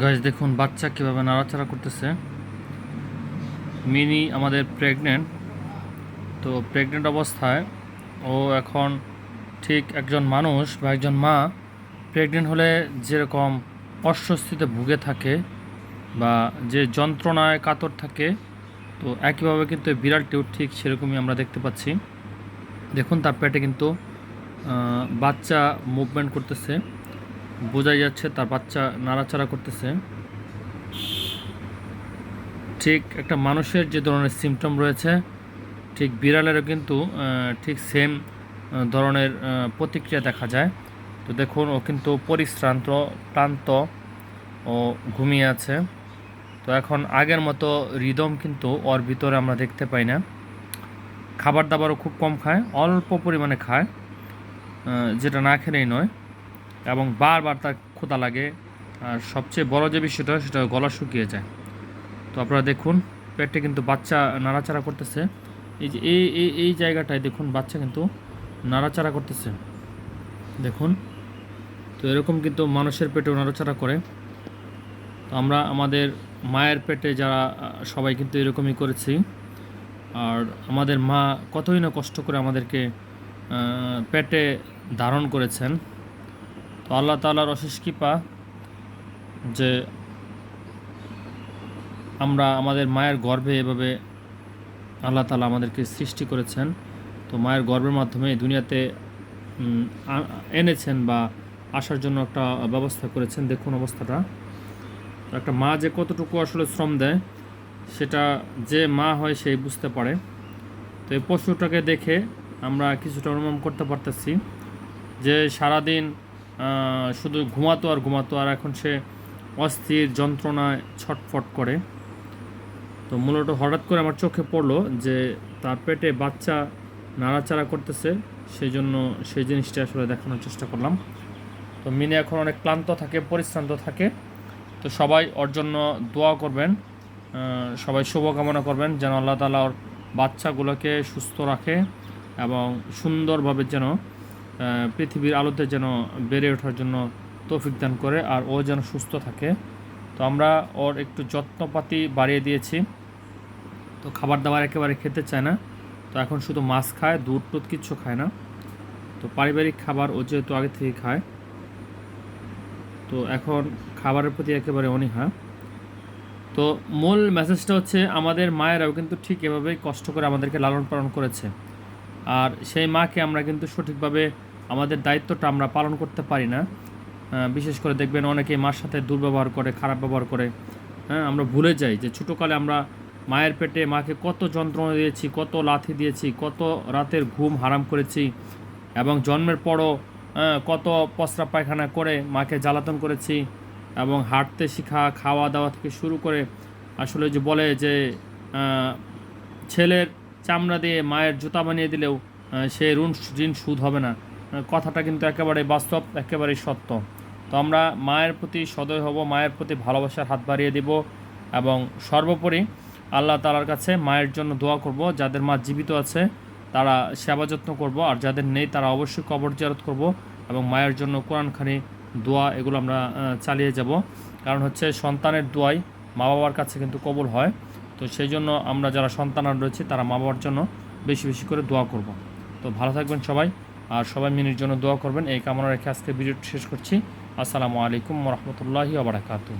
গাছ দেখুন, বাচ্চা কীভাবে নাড়াচাড়া করতেছে। মিনি আমাদের প্রেগনেন্ট তো প্রেগনেন্ট অবস্থায় ও এখন ঠিক একজন মানুষ বা একজন মা প্রেগনেন্ট হলে যেরকম অস্বস্তিতে ভুগে থাকে বা যে যন্ত্রণায় কাতর থাকে, তো একইভাবে কিন্তু বিড়ালটিও ঠিক সেরকমই আমরা দেখতে পাচ্ছি। দেখুন, তার পেটে কিন্তু বাচ্চা মুভমেন্ট করতেছে। বোঝাই যাচ্ছে, তার বাচ্চা নাড়াচাড়া করতেছে। ঠিক একটা মানুষের যে ধরনের সিমটম রয়েছে, ঠিক বিড়ালেরও কিন্তু ঠিক সেম ধরনের প্রতিক্রিয়া দেখা যায়। তো দেখুন, ও কিন্তু পরিশ্রান্ত, ক্লান্ত ও ঘুমিয়ে আছে। তো এখন আগের মতো রিদম কিন্তু ওর ভিতরে আমরা দেখতে পাই না। খাবার দাবারও খুব কম খায়, অল্প পরিমাণে খায় যেটা না খেলেই নয়। এবং বারবার তার ক্ষুধা লাগে। আর সবচেয়ে বড় যে বিষয়টা, সেটা গলা শুকিয়ে যায়। তো আপনারা দেখুন, পেটে কিন্তু বাচ্চা নাড়াচাড়া করতেছে। এই যে, এই এই এই জায়গাটায় দেখুন, বাচ্চা কিন্তু নাড়াচাড়া করতেছে। দেখুন, তো এরকম কিন্তু মানুষের পেটেও নাড়াচাড়া করে। তো আমরা আমাদের মায়ের পেটে যারা সবাই কিন্তু এরকমই করেছি। আর আমাদের মা কতই না কষ্ট করে আমাদেরকে পেটে ধারণ করেছেন। তো আল্লাহ তালার অশেষ কৃপা যে আমরা আমাদের মায়ের গর্ভে এভাবে আল্লাহ তালা আমাদেরকে সৃষ্টি করেছেন। তো মায়ের গর্ভের মাধ্যমে দুনিয়াতে এনেছেন বা আসার জন্য একটা ব্যবস্থা করেছেন। দেখুন অবস্থাটা। একটা মা যে কতটুকু আসলে শ্রম দেয়, সেটা যে মা হয় সেই বুঝতে পারে। তো এই পশুটাকে দেখে আমরা কিছুটা অনুমান করতে পারতেছি যে সারাদিন শুধু ঘুমাতো আর ঘুমাতো, আর এখন সে অস্থির যন্ত্রণায় ছটফট করে। তো মূলত হঠাৎ করে আমার চোখে পড়ল যে তার পেটে বাচ্চা নাড়াচাড়া করতেছে সেই জন্য সেই জিনিসটা আসলে দেখানোর চেষ্টা করলাম। তো মিনি এখন অনেক ক্লান্ত থাকে, পরিশ্রান্ত থাকে। তো সবাই ওর জন্য দোয়া করবেন সবাই শুভকামনা করবেন, যেন আল্লাহ তালা ওর বাচ্চাগুলোকে সুস্থ রাখে এবং সুন্দরভাবে যেন পৃথিবীর আলোতে যেন বেড়ে ওঠার জন্য তৌফিক দান করে আর ও যেন সুস্থ থাকে। তো আমরা ওর একটু যত্নপাতি বাড়িয়ে দিয়েছি। তো খাবার দাবার একেবারে খেতে চায় না। তো এখন শুধু মাছ খায়, দুধ টুধ কিচ্ছু খায় না। তো পারিবারিক খাবার ও যেহেতু আগে থেকে খায়, তো এখন খাবারের প্রতি একেবারে অনীহা। তো মূল মেসেজটা হচ্ছে, আমাদের মায়েরাও কিন্তু ঠিক এভাবেই কষ্ট করে আমাদেরকে লালন পালন করেছে। আর সেই মাকে আমরা কিন্তু সঠিকভাবে আমাদের দায়িত্বটা আমরা পালন করতে পারি না। বিশেষ করে দেখবেন অনেকে মার সাথে দুর্ব্যবহার করে খারাপ ব্যবহার করে। হ্যাঁ আমরা ভুলে যাই যে ছোটোকালে আমরা মায়ের পেটে মাকে কত যন্ত্রণা দিয়েছি কত লাথি দিয়েছি কত রাতের ঘুম হারাম করেছি এবং জন্মের পরও আহ, কত পসরা পায়খানা করে মাকে জ্বালাতন করেছি এবং হাঁটতে শেখা খাওয়া দাওয়া থেকে শুরু করে আসলে যে বলে যে ছেলের চামড়া দিয়ে মায়ের জুতা বানিয়ে দিলেও সে ঋণ ঋণ সুদ হবে না। কথাটা কিন্তু একেবারে বাস্তব, একেবারেই সত্য। তো আমরা মায়ের প্রতি সদয় হব, মায়ের প্রতি ভালোবাসার হাত বাড়িয়ে দিব এবং সর্বোপরি আল্লাহ তালার কাছে মায়ের জন্য দোয়া করব, যাদের মা জীবিত আছে তারা সেবা যত্ন করব, আর যাদের নেই তারা অবশ্যই কবর জিয়ারত করব এবং মায়ের জন্য কোরআনখানি দোয়া এগুলো আমরা চালিয়ে যাব। কারণ হচ্ছে সন্তানের দোয়াই মা বাবার কাছে কিন্তু কবুল হয়। তো সেই জন্য আমরা যারা সন্তানরা রয়েছে, তারা মা বাবার জন্য বেশি বেশি করে দোয়া করব। তো ভালো থাকবেন সবাই, আর সবাই মিনির জন্য দোয়া করবেন। এই কামনা রেখে আজকে ভিডিওটি শেষ করছি। আসসালামু আলাইকুম রহমতুল্লাহি আবরাকাতু